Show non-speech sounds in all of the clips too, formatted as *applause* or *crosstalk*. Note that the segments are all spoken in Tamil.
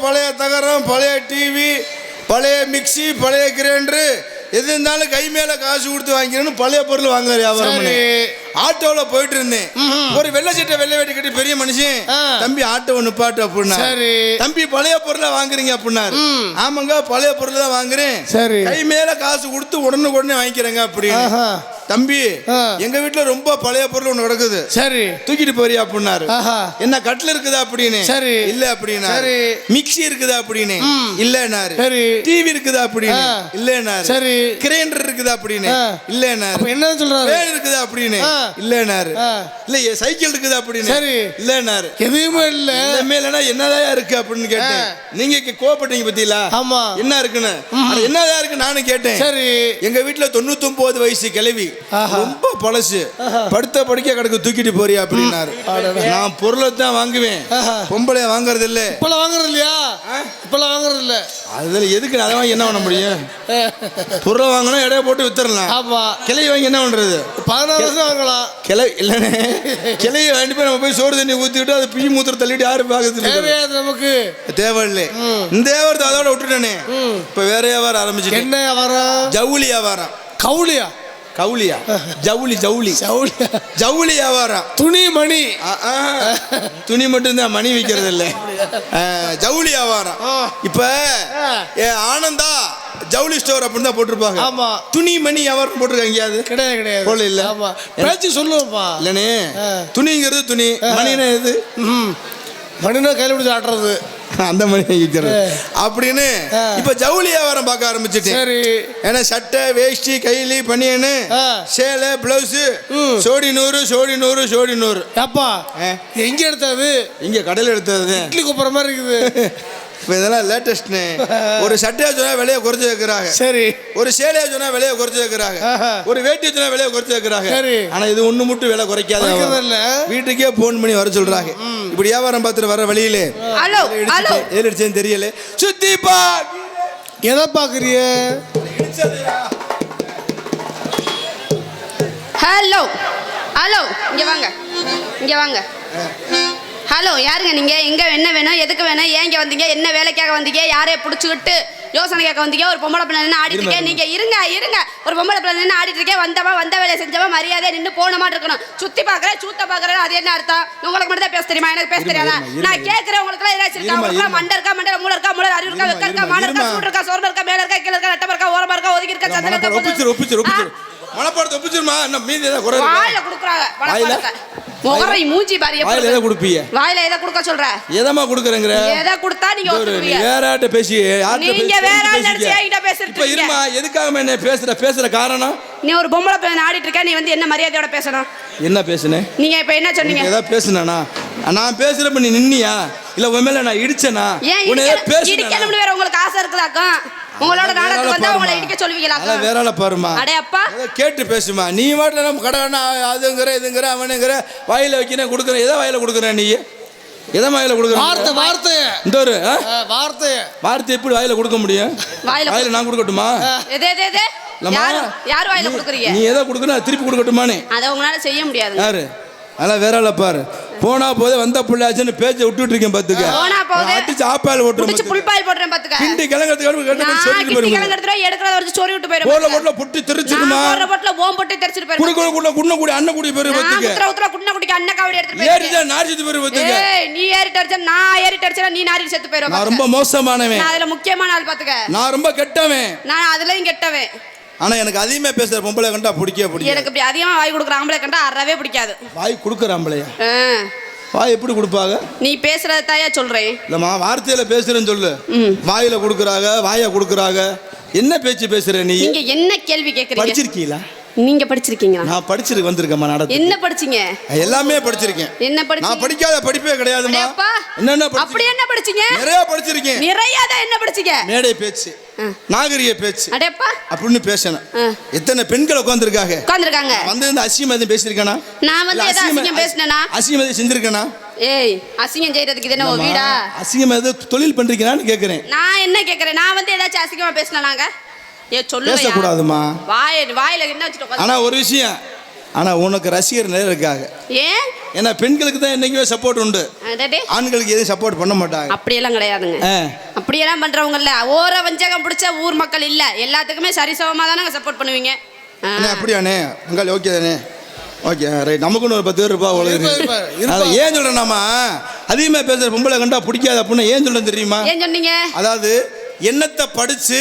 பழைய தகரம் பழைய டிவி பழைய மிக்ஸி பழைய கிரைண்டரு எது இருந்தாலும் கை மேலே காசு கொடுத்து வாங்கிக்கணும்னு பழைய பொருள் வாங்குற வியாபாரம் ஆட்டோல போயிட்டு இருந்தேன் ஒரு வெள்ளை சட்டை வெள்ளை வேட்டி கட்டி பெரிய மனுஷன். தம்பி ஆட்டோ நிப்பாட்டு அப்படின்னா சரி. தம்பி பழைய பொருளை வாங்குறீங்க அப்படின்னாரு ஆமாங்க பழைய பொருள் தான் வாங்குறேன் சரி. கை மேல காசு கொடுத்து உடனே உடனே வாங்கிக்கிறேங்க அப்படின்னு. தம்பி. எங்க வீட்டுல ரொம்ப பழைய பொருள் ஒண்ணு கிடக்குது சரி தூக்கிட்டு போறியா அப்படின்னாரு. என்ன கட்டில் இருக்குதா அப்படின்னு சரி. இல்ல அப்படின்னா சரி. மிக்ஸி இருக்குதா அப்படின்னு இல்லன்னாரு சரி. டிவி இருக்குதா அப்படின்னு. இல்லன்னாரு சரி. கிரைண்டர் இருக்குதா அப்படின்னு. இல்லன்னாரு என்ன சொல்றாரு ஃபேன் இருக்குதா அப்படின்னு ஆ. இல்ல சைக்கிள் இருக்குதா அப்படின்னு. சரி. இல்லன்னாரு எதுவுமே இல்ல. எல்லாமே இல்லைன்னா என்னதான் இருக்கு அப்படின்னு கேட்டேன். நீங்க கோவப்பட்டீங்க பத்தியில ஆமா. என்ன இருக்குன்னு? என்னதான் இருக்கு நானும் கேட்டேன். சரி. எங்க வீட்டுல தொண்ணூத்தொன்பது வயசு கிழவி. ஆஹா. ரொம்ப பழசு. படுத்த படுக்க கிடக்கு தூக்கிட்டு போறியா அப்படின்னாரு. நான் பொருளை தான் வாங்குவேன். பொம்பளை வாங்குறது இல்ல. இப்பெல்லாம் வாங்குறது இல்லையா? இப்பெல்லாம் வாங்குறது இல்ல. அதுல எதுக்கு அதை வாங்கி என்ன பண்ண முடியும்? பொருளை வாங்கினா இடைய போட்டு வித்துறலாம் ஆமா. கிளை வாங்கி என்ன பண்றது? பதினாறு வருஷம் வாங்கலாம். கிளை இல்லைண்ணே. கிளையை வாங்கிட்டு போய் நம்ம போய் சோறு தண்ணி ஊத்திட்டு அது பிய் மூத்திர தள்ளிட்டு யாரு பாக்குறது தேவையாது நமக்கு. தேவையில்லை. இந்த வியாபாரத்தை அதோட விட்டுட்டேனே. இப்ப வேற வியாபாரம் ஆரம்பிச்சுட்டேன் என்ன வியாபாரம்? ஜவுளி வியாபாரம். கவுளியா? கவுளியா? ஜவுளி ஜவுளி. கவுளியா ஜவுளி வியாபாரம். துணி மணி. ஆ, ஆ. துணி மட்டும்தான் மணி விற்கிறது இல்லை ஜவுளி வியாபாரம். இப்ப ஏ, ஆனந்தா ஜவுளி ஸ்டோர் அப்படின்னு தான் போட்டிருப்பாங்க. ஆமா. துணி மணி வியாபாரம் போட்டிருக்காங்க எங்கேயாவது? கிடையாது கிடையாது. போல இல்ல. ஆமா. பேச்சு சொல்லுவோம்ப்பா. இல்லனே. துணிங்கிறது துணி. மணினா எது? மணினா கையில் பிடிச்சி ஆட்டுறது. அந்த மணி விற்கிறது அப்படின்னு. இப்ப ஜவுளி வியாபாரம் பார்க்க ஆரம்பிச்சிட்டேன். சரி. ஏன்னா சட்டை வேஷ்டி கைலி பனியனு. சேலை பிளவுஸ். சோடி நூறு சோடி நூறு சோடி நூறு. ஏப்பா ஆ. எங்க எடுத்தது? இங்க கடையில் எடுத்தது. இட்லி குப்புற மாதிரி இருக்குது. *laughs* இப்போ இதெல்லாம் லேட்டஸ்ட்னு *laughs* ஒரு சட்டையை சொன்னா விலையை குறைச்சு வைக்கிறாங்க. சரி. ஒரு சேலையை சொன்னா விலையை குறைச்சு வைக்கிறாங்க. ஒரு வேட்டியை சொன்னா விலையை குறைச்சு வைக்கிறாங்க. சரி. ஆனா இது ஒண்ணு மட்டும் விலை குறைக்காத. வீட்டுக்கே போன் பண்ணி வர சொல்றாங்க. இப்படி வியாபாரம் பார்த்துட்டு வர வழியிலே. Hello hello. ஏழு அடிச்சேன்னு தெரியல. சுத்தி பா எதை பாக்குறிய ஹலோ. ஹலோ. இங்க வாங்க. இங்க வாங்க. ஹலோ யாருங்க நீங்க? எங்க என்ன வேணும்? எதுக்கு வேணும்? ஏன் இங்க வந்தீங்க? என்ன வேலைக்காக வந்தீங்க? யாரைய புடிச்சுக்கிட்டு யோசனை கேட்க வந்தீங்க? ஒரு பொம்பளை பிள்ளை நின்று ஆடிட்டு இருக்கேன். நீங்க இருங்க. இருங்க ஒரு பொம்பளை பிள்ளை நின்று ஆடிட்டு இருக்கேன். வந்தவா வந்த வேலையை செஞ்சவா மரியாதையா நின்று போன மாதிரி இருக்கணும். சுத்தி பாக்குறேன் சூத்த பாக்குறேன் அது என்ன அர்த்தம்? உங்களுக்கு மட்டும் தான் பேச தெரியுமா? எனக்கு பேச தெரியாதா? நான் கேட்கிறேன் உங்களுக்கு எல்லாம் ஏதாச்சும் இருக்கா? இருமா, உங்களுக்கு இருமா. மண்டை இருக்கா? மண்டை மூளை இருக்கா? மூளை அறிவு இருக்கா? வெக்க இருக்கா? மாடு இருக்கா. சூடு இருக்கா? சோறு இருக்கா? மேல இருக்கா? கீழே இருக்கா? நட்டமா இருக்கா? ஓரமா இருக்கா? ஒதுக்கி இருக்கா சந்தில இருக்கா மனப்பாடத்தை ஒப்பிச்சிருமா என்ன மீதி ஏதாவது குறை? வாயில குடுக்குறாங்க வாயில? முகரை மூஞ்சி பாரு எப்படி வாயில எதை இருக்கு. கொடுப்பீங்க? வாயில எதை குடுக்க சொல்ற? எதமா கொடுக்குறேங்கிற? எதை கொடுத்தா நீங்க நீ ஒத்துக்குவீங்க? வேற ஆட்ட பேசி யார்கிட்ட நீங்க பேசி- வேற ஆள் பேசிக்க. நினைச்சு என்கிட்ட பேசிட்டு இப்ப இருமா எதுக்காக என்ன பேசுற பேசுற காரணம்? நீ ஒரு பொம்பளை பிள்ளை ஆடிட்டு இருக்க நீ வந்து என்ன மரியாதையோட பேசணும்? என்ன பேசுனேன் நீங்க இப்ப என்ன சொன்னீங்க? ஏதாவது பேசுனா நான் பேசுறப்ப நீ நின்னியா? இல்ல உன் மேல நான் இடிச்சனா? ஏன் உன்னை ஏதாவது இடிக்க- பேசுனேனா? இடிக்கணும்னு வேற உங்களுக்கு ஆசை இருக்குதாக்கும்? உங்களோட நாடகத்துக்கு வந்தா உங்களை. இடிக்க வேற ஆளை பாருமா அடே அப்பா. கேட்டு பேசுமா நீ மாட்டில் நம்ம கடை அதுங்கிற இதுங்கிற அவனுங்கிற வாயில வைக்கிறேன் கொடுக்குறேன் எதை வாயில கொடுக்குறேன் நீ? எதை வாயில கொடுக்குறேன் வார்த்தை வார்த்தைய இந்த ஒரு ஆ? வார்த்தைய வார்த்தை. எப்படி வாயில கொடுக்க முடியும்? வாயில வாயில நான் கொடுக்கட்டுமா? எதே எதே. யார் வாயில கொடுக்குறீங்க? நீ எதை கொடுக்கணும் அதை திருப்பி கொடுக்கட்டுமானே அதை உங்களால செய்ய முடியாது யாரு? அதெல்லாம் வேற பாரு. போனா போதே வந்த புள்ளாச்சுன்னு பேச்சை விட்டுட்டு இருக்கேன் பாத்துக்க. போனா போதே. அடிச்சு ஆப்பாயில் புடிச்சு ஓட்டுறேன் புல்பாயில் போடுறேன் பாத்துக்க. கிண்டி கிளங்கிறதுக்கு சொல்லிட்டு கிட்டி எடுக்கிறத வச்சு சொறி விட்டு போயிடும் போல போட்டுல புட்டி தெரிச்சிருமா? நான் போடுற போட்டுல ஓம் போட்டு தெரிச்சிட்டு போயிடும் குடுக்குற குள்ள குண்ண கூடி அண்ணன் கூடி பேரு நான் பத்துக்க. உத்தர உத்தர குட்டின குட்டிக்கு அண்ணன் காவடி எடுத்துட்டு போயிருக்கேன் ஏறிதான் நாரிச்சது பேரு பத்துக்க. ஏய் நீ ஏறிட்டு அடிச்சா நான் ஏறிட்டு அடிச்சா நீ நாரி செத்து நான் ரொம்ப மோசமானவன். நான் அதுல முக்கியமான ஆள் பாத்துக்க. நான் ரொம்ப கெட்டவன். நான் அதுலயும் கெட்டவன். ஆனா எனக்கு அதிகமா பேசுற பொம்பளை கண்டா பிடிக்கவே பிடிக்கும் எனக்கு இப்படி அதிகமா வாய் கொடுக்குற ஆம்பளை கண்டா அறவே பிடிக்காது. வாய் கொடுக்குறாம்பளையா ஆ, வாய் எப்படி கொடுப்பாங்க? நீ பேசுறத தாயா சொல்றேன். இல்லம்மா வார்த்தையில பேசுறேன்னு சொல்லு. வாயில கொடுக்குறாங்க வாயை கொடுக்குறாங்க. என்ன பேச்சு பேசுற நீ? நீங்க என்ன கேள்வி கேக்குறீங்க? படிச்சிருக்கீங்களா? நீங்க படிச்சிருக்கீங்களா? நான் படிச்சிருக்கு வந்திருக்கேம்மா நடத்து என்ன படிச்சீங்க? எல்லாமே படிச்சிருக்கேன். என்ன நான் படிச்சீங்க படிக்காத படிப்பே கிடையாதும்மா. அடேப்பா. என்னென்ன அப்படி? என்ன படிச்சீங்க? நிறைய படிச்சிருக்கேன். நிறையாதான் என்ன படிச்சீங்க? மேடை பேச்சு. நாகரிக பேச்சு. அடேப்பா. அப்படின்னு பேசணும். எத்தனை பெண்கள் உட்காந்துருக்காங்க உட்காந்துருக்காங்க வந்து இந்த அசியம் எதுவும் பேசியிருக்கானா? நான் வந்து இல்ல எதோ அசிங்கம் பேசினேனா? அசியம் எதுவும் செஞ்சிருக்கேனா? ஏய் அசிங்கம் செய்யறதுக்கு இது என்ன வீடா? அசிங்கம் எதுவும் தொழில் பண்றீங்களான்னு கேட்குறேன் நான் என்ன கேக்குறேன்? நான் வந்து ஏதாச்சும் அசிங்கமா பேசினாங்க ஏ சொல்லுங்க பேசக்கூடாதுமா. வாய வாயில என்ன வச்சுட்டு ஆனா ஒரு விஷயம். ஆனால் உனக்கு ரசிகர் நிறைய இருக்காங்க. ஏன்? ஏன்னா பெண்களுக்கு தான் என்றைக்குமே சப்போர்ட் உண்டு. அடடே ஆண்களுக்கு எதுவும் சப்போர்ட் பண்ண மாட்டாங்க. அப்படியெல்லாம் கிடையாதுங்க. அப்படியெல்லாம் பண்றவங்க இல்ல ஓர வஞ்சகம் பிடிச்ச ஊர் மக்கள் இல்ல. எல்லாத்துக்குமே சரிசமமா தானே சப்போர்ட் பண்ணுவீங்க. அப்படியாண்ணே? உங்கள் ஓகே தானே? ஓகே ரைட் நமக்குன்னு ஒரு பத்து பேர் இருப்பா இருப்பா, உலக இருப்பா, இருப்பா. அதை ஏன் சொல்கிறேன்னாமா அதிகமாக பேசுகிற பொம்பளை கண்டா பிடிக்காது அப்படின்னு ஏன் சொல்ல தெரியுமா? ஏன் சொன்னீங்க? அதாவது எண்ணத்தை படித்து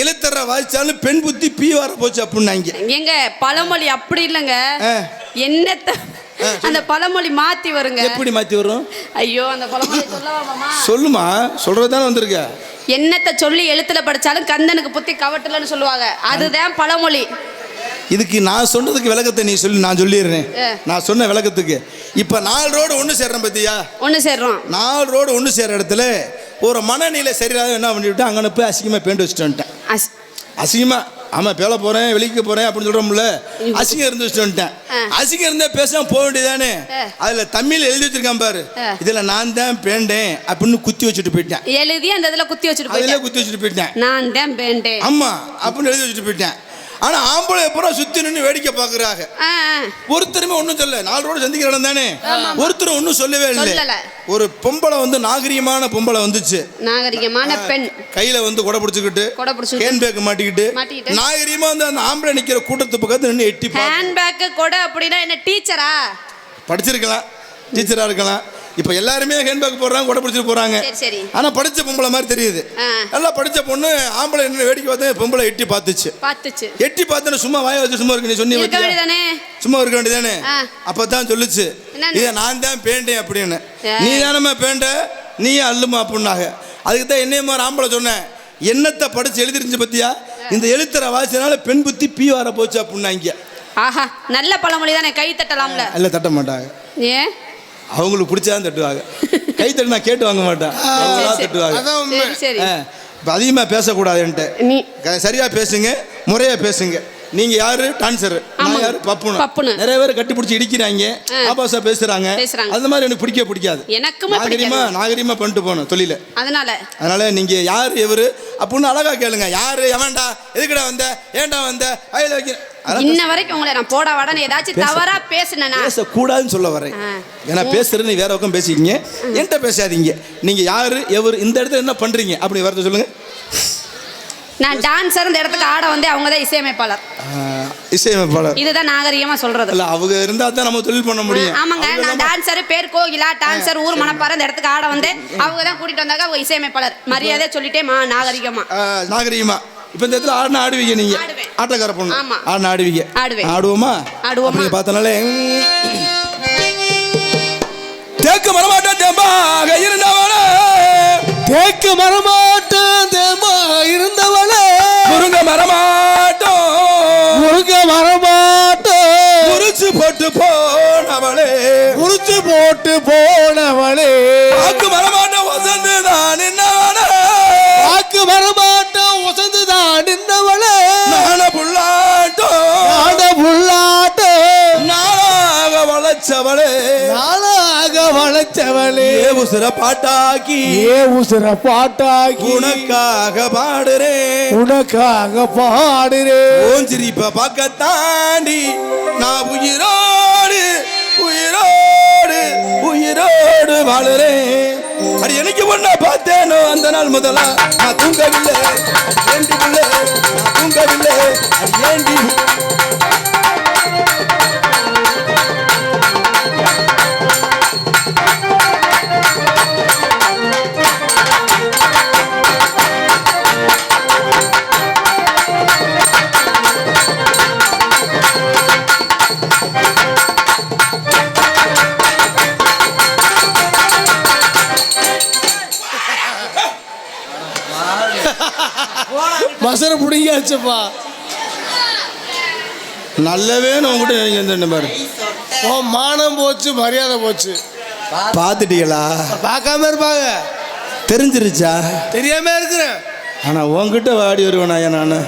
எழுத்தற வாய்ச்சாலும் பெண் புத்தி பீ வர போச்சு அப்படின்னாங்க. எங்க பழமொழி அப்படி இல்லைங்க. என்னத்த அந்த பழமொழி மாத்தி வருங்க. எப்படி மாற்றி வரும்? ஐயோ அந்த பழமொழி சொல்லுமா சொல்கிறது தானே வந்திருக்க. என்னத்தை சொல்லி எழுத்துல படிச்சாலும் கந்தனுக்கு புத்தி கவட்டலன்னு சொல்லுவாங்க. அதுதான் பழமொழி. இதுக்கு நான் சொன்னதுக்கு விளக்கத்தை நீ சொல்லி நான் சொல்லிடுறேன். நான் சொன்ன விளக்கத்துக்கு. இப்போ நாலு ரோடு ஒன்று சேர்றேன் பத்தியா? ஒண்ணு சேர்றோம். நாலு ரோடு ஒன்று சேர்ற இடத்துல ஒரு மனநிலை சரியில்லாத என்ன பண்ணிவிட்டு அங்கே போய் அசிங்கமாக பெயிண்ட் வச்சுட்டு வந்துட்டேன். அஸ்- அசிங்கமா ஆமா பேல போறேன் வெளிக்கு போறேன் அப்படின்னு சொல்றோம்ல. அசிங்கம் இருந்து வச்சுட்டு வந்துட்டேன். அசிங்கம் இருந்தா பேசாம போக வேண்டியதானே. அதுல தமிழ் எழுதி வச்சிருக்கான் பாரு. இதுல நான் தான் பேண்டேன் அப்படின்னு குத்தி வச்சுட்டு போயிட்டேன். எழுதி அந்த இதுல குத்தி வச்சுட்டு அதுல குத்தி வச்சுட்டு போயிட்டேன். நான் தான் பேண்டேன். ஆமா அப்படின்னு எழுதி வச்சுட்டு போயிட்டேன். ஆனா ஆம்பளை பூரா சுத்தி நின்று வேடிக்கை பாக்குறாங்க. ஒருத்தருமே ஒன்றும் சொல்ல நாலு ரோடு சந்திக்கிற இடம் தானே? ஒருத்தரும் ஒன்றும் சொல்லவே இல்லை. ஒரு பொம்பளை வந்து நாகரிகமான பொம்பளை வந்துச்சு. நாகரிகமான பெண். கையில வந்து கொடை பிடிச்சிக்கிட்டு கொடை பிடிச்சுக்கிட்டு. கேன் பேக் மாட்டிக்கிட்டு. நாகரிகமா வந்து அந்த ஆம்பளை நிக்கிற கூட்டத்து பக்கத்துல நின்று எட்டி பா ஹேண்ட்பேக் கொடை அப்படின்னா என்ன டீச்சரா படிச்சிருக்கலாம். டீச்சரா இருக்கலாம். இப்போ எல்லாருமே ஹேண்ட் பேக் போடுறாங்க கொடை பிடிச்சிட்டு போறாங்க. ஆனா படிச்ச பொம்பளை மாதிரி தெரியுது. நல்லா படிச்ச பொண்ணு ஆம்பளை நின்று வேடிக்கை பார்த்தா பொம்பளை எட்டி பார்த்துச்சு. பார்த்துச்சு. எட்டி பார்த்தேன்னு சும்மா வாய வச்சு சும்மா இருக்கு நீ? வேண்டியதானே? சும்மா இருக்க வேண்டியதானே. அப்பதான் சொல்லுச்சு? இதை நான் தான் பேண்டேன் அப்படின்னு. நீ தானம்மா பேண்ட? நீ அள்ளுமா அப்படின்னாங்க. அதுக்கு தான் என்னைய மாதிரி ஆம்பளை சொன்னேன். என்னத்தை படிச்சு எழுதிருந்துச்சு பத்தியா இந்த எழுத்துற வாசினால பெண் புத்தி பீ வர போச்சு அப்படின்னாங்க. ஆஹா நல்ல பழமொழி தானே கை தட்டலாம்ல. அல்ல தட்ட மாட்டாங்க. ஏன்? அவங்களுக்கு பிடிச்சாதான் தட்டுவாங்க. கை தட்டு நான் கேட்டு வாங்க மாட்டேன். தட்டுவாங்க. அதான் உண்மை. சரி சரி. ஆ, இப்ப அதிகமா பேசக்கூடாதுன்ட்டு நீ க- சரியா பேசுங்க முறையா பேசுங்க. நீங்க யாரு? டான்சர். நான். யாரு? பப்புனு. பப்புனு. நிறைய பேர் கட்டி பிடிச்சி இடிக்கிறாங்க. ஆபாசா பேசுறாங்க. பேசுறாங்க. அந்த மாதிரி எனக்கு பிடிக்க பிடிக்காது. எனக்குமே நாகரிகமா பிடிக்காது. நாகரிகமா பண்ணிட்டு போகணும் தொழில. அதனால. அதனால நீங்க யார் எவரு? அப்படின்னு அழகா கேளுங்க. யாரு எவன்டா? எதுக்குடா வந்த? ஏன்டா வந்த? வயல வைக்க அதெல்லாம் இன்ன வரைக்கும் உங்களை நான் போட வாடன்னு ஏதாச்சும் தவறா பேசுனேனா? பேசக்கூடாதுன்னு சொல்ல வரேன். ஏன்னா பேசுறது நீ வேற பக்கம் பேசிக்கிங்க. என்கிட்ட பேசாதீங்க. நீங்க யாரு எவர் இந்த இடத்துல என்ன பண்றீங்க? அப்படி வரத சொல்லுங்க. நான் டான்சர் இந்த இடத்துக்கு ஆட வந்து அவங்க தான் இசையமைப்பாளர். இசையமைப்பாளர். இதுதான் நாகரிகமா சொல்றது. இல்ல அவங்க இருந்தா தான் நம்ம தொழில் பண்ண முடியும். ஆமாங்க. நான் தான் டான்சர் பேர் கோகிலா டான்சர் ஊர் மணப்பாறை இந்த இடத்துக்கு ஆட வந்து அவங்க தான் கூட்டிட்டு வந்தாங்க. அவங்க இசையமைப்பாளர். மரியாதை சொல்லிட்டே மா நாகரிகமா நாகரிகமா. இப்போ இந்த இடத்துல ஆடினா ஆடுவீங்க நீங்க ஆடுவேன். ஆட்டக்கார பொண்ணு. ஆடினா ஆடுவீங்க. ஆடுவோமா ஆடுவோமா. பார்த்தனாலே தேக்கு மரமாட்டம் தேம்பாக இருந்தவனே தேக்கு மரமாட்டம் தேமா உசுர பாட்டாக்கி ஏ உசுர பாட்டாக்கி உனக்காக பாடுறேன் உனக்காக பாடுறே. உன் சிரிப்ப பார்க்க தாண்டி நான் உயிரோடு உயிரோடு உயிரோடு வாழுறேன் அடி எனக்கு ஒன்ன பார்த்தேனோ அந்த நாள் முதலா? நான் தூங்கவில்லை ஏண்டி பிள்ளை நான் தூங்கவில்லை. அடி ஏண்டி பிடிங்காச்சுப்பா நல்லவே நான் உங்ககிட்ட நினைக்கிறேன் பாரு. உன் மானம் போச்சு மரியாதை போச்சு. பார்த்துட்டீங்களா? பார்க்காம இருப்பாங்க. தெரிஞ்சிருச்சா? தெரியாம இருக்கிறேன். ஆனா உன்கிட்ட வாடி வருவேனாயா நான்.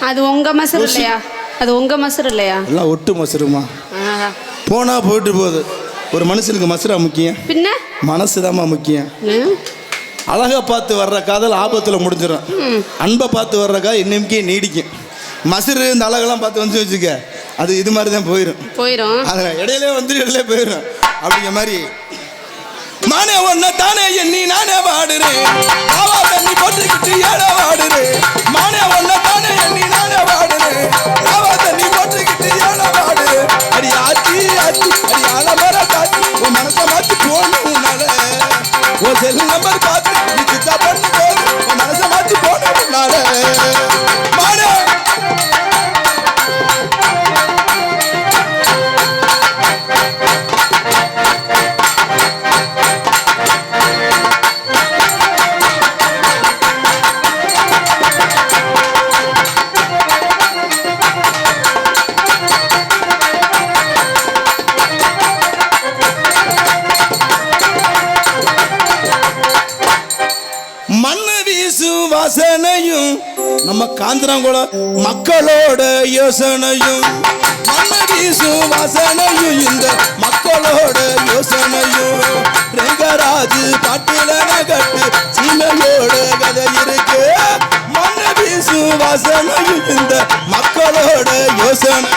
அது உங்க மசர் இல்லையா? அது உங்க மசர் இல்லையா? எல்லாம் ஒட்டு மசுருமா. போனா போயிட்டு போகுது. ஒரு மனுஷனுக்கு மசுரா முக்கியம். பின்ன? மனசு முக்கியம். ம்? அழகை பார்த்து வர்ற காதல் ஆபத்தில் முடிஞ்சிடும் அன்பை பார்த்து வர்ற காதல் இன்னைக்கே நீடிக்கும். மசுரு இந்த அழகெல்லாம் பார்த்து வந்து வச்சுக்க அது இது மாதிரி தான் போயிடும் போயிரும். அதில் இடையிலே வந்து இடையிலே போயிடும் அப்படிங்கிற மாதிரி. மானே ஒன்ன தானே எண்ணி நானே வாடுறேன். ஆவா தண்ணி போட்டுக்கிட்டு ஏழ வாடுறேன். மானே ஒன்ன தானே எண்ணி நானே வாடுறேன். ஆவா தண்ணி போட்டுக்கிட்டு ஏழ வாடுறேன். அடி ஆச்சி ஆச்சி அடி ஆலமர காச்சி உன் மனசை மாத்தி போகணும் உன்னால. உன் செல் நம்பர் பார்த்து மக்களோட யோசனையும் மண்ணு வாசனையும் இந்த மக்களோட யோசனையும் ரெங்கராஜு பாட்டில நகட்டு சீமையோட கதை இருக்கு. மண்ணு வாசனையும் இந்த மக்களோட யோசனை.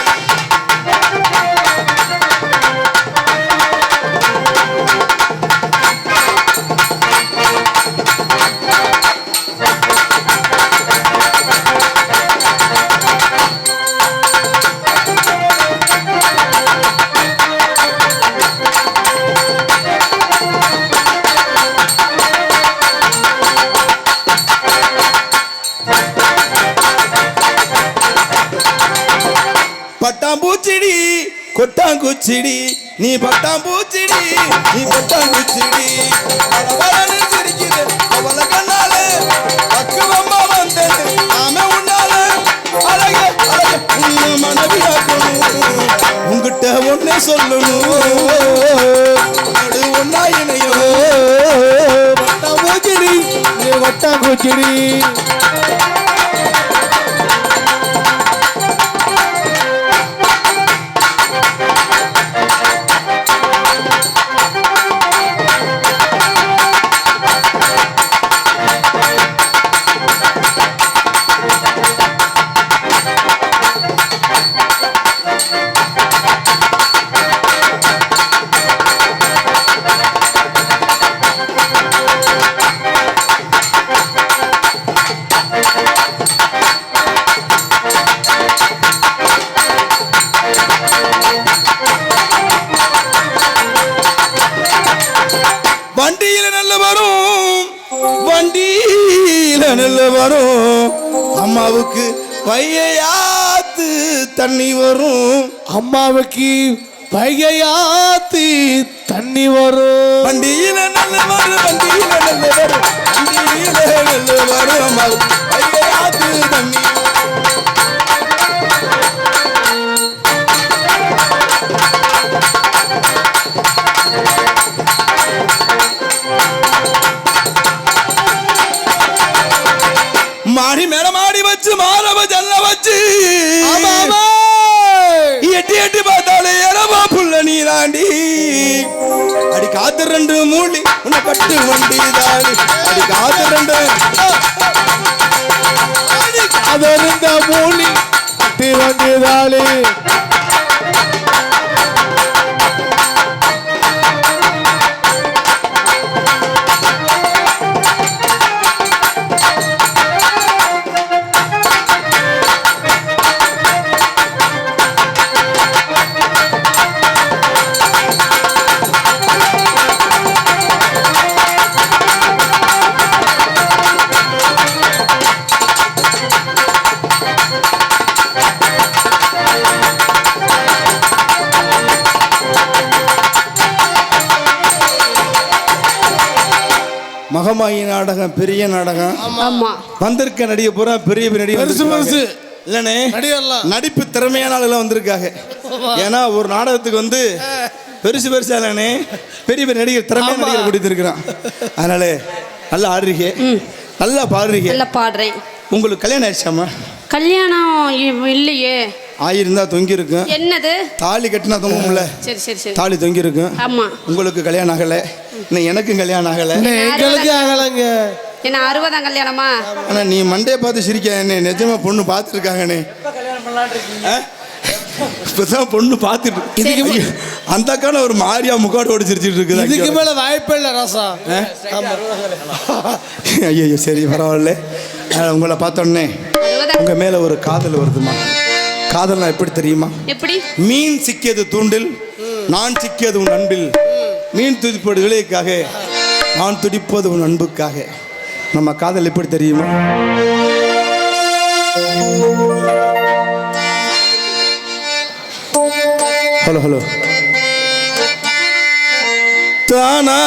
பூச்சிடி நீ பட்டாம்பூச்சிடி நீ கொட்டாங்குச்சிடி பளபளன்னு சிரிக்குது அவள கண்ணால. பக்குவமா வந்தது நாம உன்னால. அழக அழக உன்னை மனைவியாக்கணும். உங்கிட்ட ஒன்னே சொல்லணும். நடு ஒன்னா இணையும் பட்டாம்பூச்சிடி நீ வட்டாம்பூச்சிடி வண்டியில நல்ல வரும். வண்டியில நல்ல வரும். அம்மாவுக்கு வையாத்து தண்ணி வரும். அம்மாவுக்கு வைகையாத்தி தண்ணி வரும். வண்டியில நல்ல வரும் வண்டியில நல்ல வரும் வண்டியில நல்ல வரும் அம்மாவுக்கு வையாத்து தண்ணி தாண்டி. அடி காத்து ரெண்டு மூடி உன்னை கட்டு வண்டி தாண்டி. அடி காத்து ரெண்டு. அது அதருந்த மூலி வண்டி வந்ததாளே மகமாயி நாடகம் பெரிய நாடகம். ஆமா. வந்திருக்க நடிகை பூரா பெரிய பெரிய நடிகை பெருசு. பெருசு. இல்லனே நடிகர்லாம். நடிப்பு திறமையான ஆளுலாம் வந்திருக்காங்க. ஏன்னா ஒரு நாடகத்துக்கு வந்து பெருசு பெருசா இல்லனே பெரிய பெரிய நடிகர் திறமையான. நடிகர் கொடுத்துருக்கிறான். அதனால நல்லா ஆடுறீங்க. நல்லா பாடுறீங்க. நல்லா பாடுறேன். உங்களுக்கு கல்யாணம் ஆயிடுச்சாமா கல்யாணம் இல்லையே. ஆயிருந்தா தொங்கி இருக்கும் என்னது? தாலி கட்டினா தொங்கும்ல சரி சரி சரி. தாலி தொங்கி இருக்கும் ஆமா. உங்களுக்கு கல்யாணம் ஆகல. இன்னும் எனக்கும் கல்யாணம் ஆகல. எங்களுக்கு ஆகலைங்க. என்ன அறுபதாம் கல்யாணமா? ஆனா நீ மண்டைய பார்த்து சிரிக்க என்ன நிஜமா பொண்ணு பார்த்துருக்காங்கண்ணே இப்பதான் பொண்ணு பார்த்துட்டு இதுக்கு அந்த அக்கான ஒரு மாரியா முக்காடு ஓடி சிரிச்சிட்டு இருக்குது இதுக்கு. மேல வாய்ப்பே இல்ல ராசா. ஆமா. ஐயோ சரி பரவாயில்ல. உங்களை பார்த்தோன்னே. உங்க மேல ஒரு காதல் வருதுமா? காதல்னா எப்படி தெரியுமா? எப்படி? மீன் சிக்கியது தூண்டில் நான் சிக்கியது உன் அன்பில். மீன் துடிப்பது விலைக்காக நான் துடிப்பது உன் அன்புக்காக. நம்ம காதல் எப்படி தெரியுமா? ஹலோ ஹலோ தானா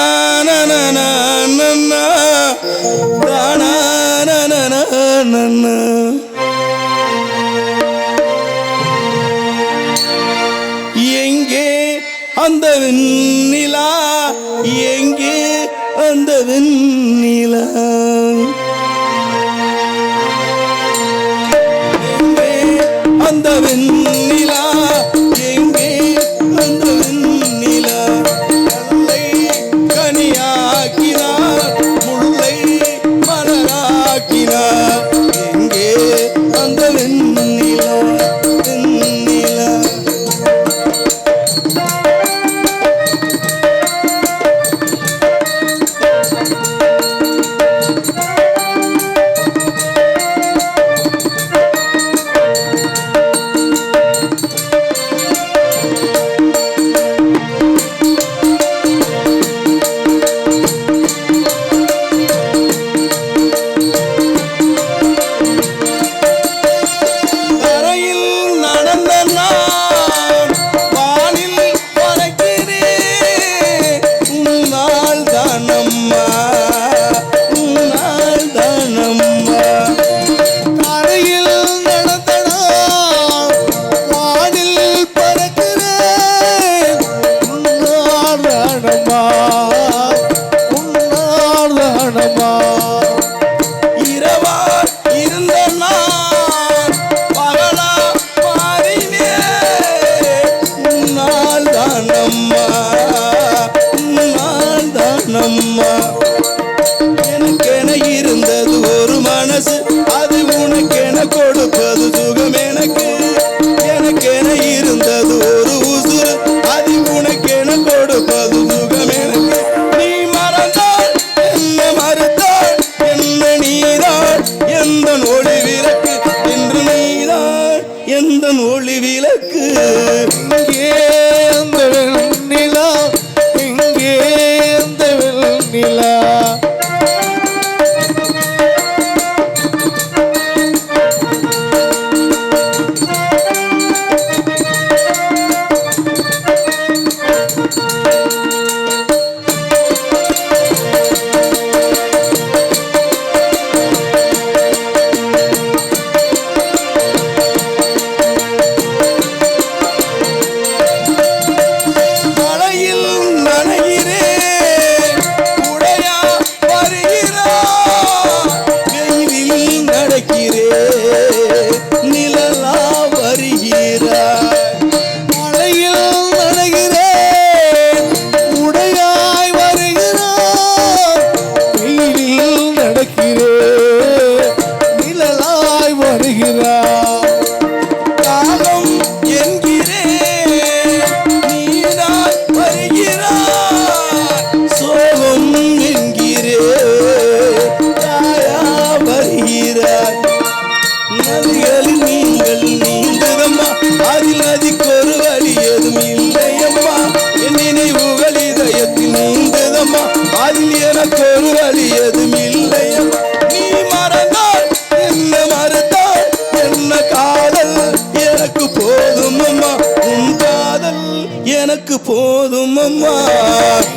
போதும் அம்மா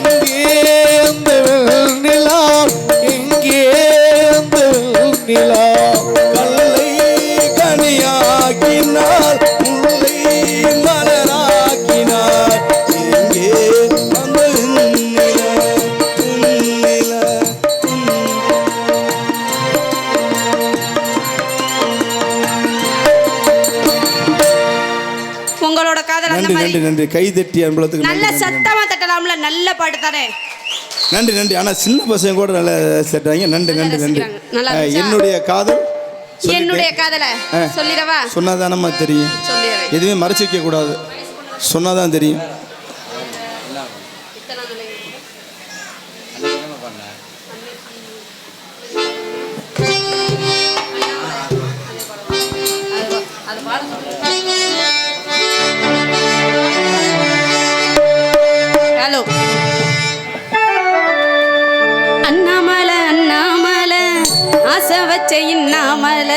இங்கே அந்த வெண்ணிலா இங்கே அந்த வெண்ணிலா நன்றி நன்றி. கை அன்பளத்துக்கு நல்ல சத்தமா தட்டலாம்ல நல்ல பாட்டு தரேன் நன்றி நன்றி. ஆனா சின்ன பசங்க கூட நல்ல சேர்த்தாங்க நன்றி நன்றி நன்றி. என்னுடைய காதல் என்னுடைய காதலை? சொல்லிடவா? சொன்னாதானம்மா தெரியும். எதுவுமே மறைச்சிக்க கூடாது. சொன்னாதான் தெரியும். உண்ணாமல.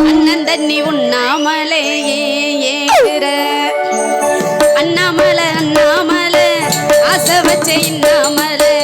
அண்ணன் தண்ணி உண்ணாமலே ஏங்குற அண்ணாமல அண்ணாமல ஆசை வச்ச இன்னாமலை.